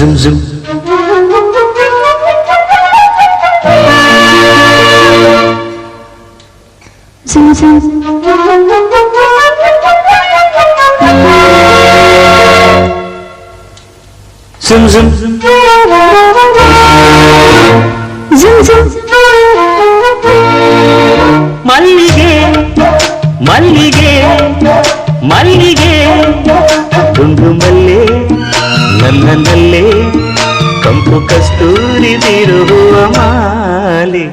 zım zım. Zım zım. Zım zım. Zım zım. ಮಲ್ಲಿಗೆ ಮಲ್ಲಿಗೆ ಮಲ್ಲಿಗೆ ದುಂಡು ಮಲ್ಲಿಗೆ ನನ್ನಲ್ಲೇ ಕಂಪು ಕಸ್ತೂರಿ ಬಿರುವ ಮಾಲೆ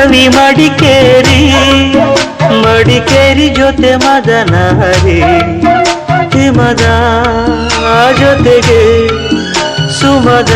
ಮಂಜುಳವಿ ಮಡಿಕೇರಿ ಮಡಿಕೇರಿ ಜೊತೆ ಮದನಹರಿ ಹಿಮದ ಜೊತೆಗೆ ಸುಮದ.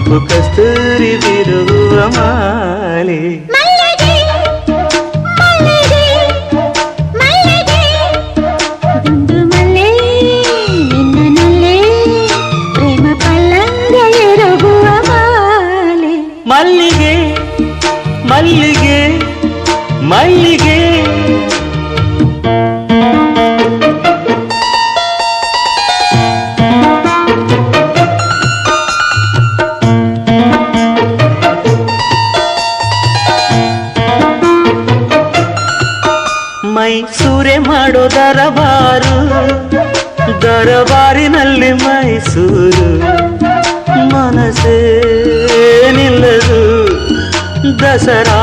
ಕಂಪು ಕಸ್ತೂರಿ ಬಿರುವ ಮಾಲೆ ಮಲ್ಲಿಗೆ ಮಲ್ಲಿಗೆ ಮಲ್ಲಿಗೆ ಮಲ್ಲಿಗೆ ಮೈಸೂರೆ ಮಾಡೋ ದರಬಾರು ದರಬಾರಿನಲ್ಲಿ ಮೈಸೂರು ಮನಸ್ಸೇ ನಿಲ್ಲದು ದಸರಾ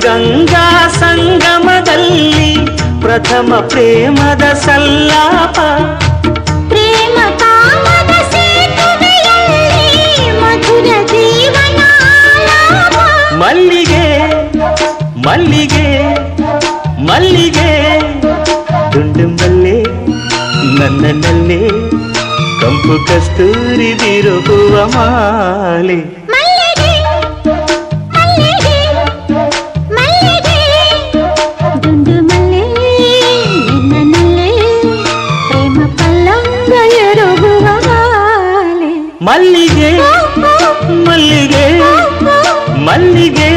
ಗಂಗಾ ಸಂಗಮದಲ್ಲಿ ಪ್ರಥಮ ಪ್ರೇಮದ ಸಲ್ಲಾಪ ಪ್ರೇಮ ಕಾಮದ ಸೇತುವೆಯಲ್ಲಿ ಮಧುರ ಜೀವನ ಆಲಾಪ. ಮಲ್ಲಿಗೆ ಮಲ್ಲಿಗೆ ಮಲ್ಲಿಗೆ ದುಂಡು ಮಲ್ಲೆ ನನ್ನಲ್ಲೇ ಕಂಪು ಕಸ್ತೂರಿ ಬಿರುವ ಮಾಲೆ ಮಲ್ಲಿಗೆ ಮಲ್ಲಿಗೆ ಮಲ್ಲಿಗೆ.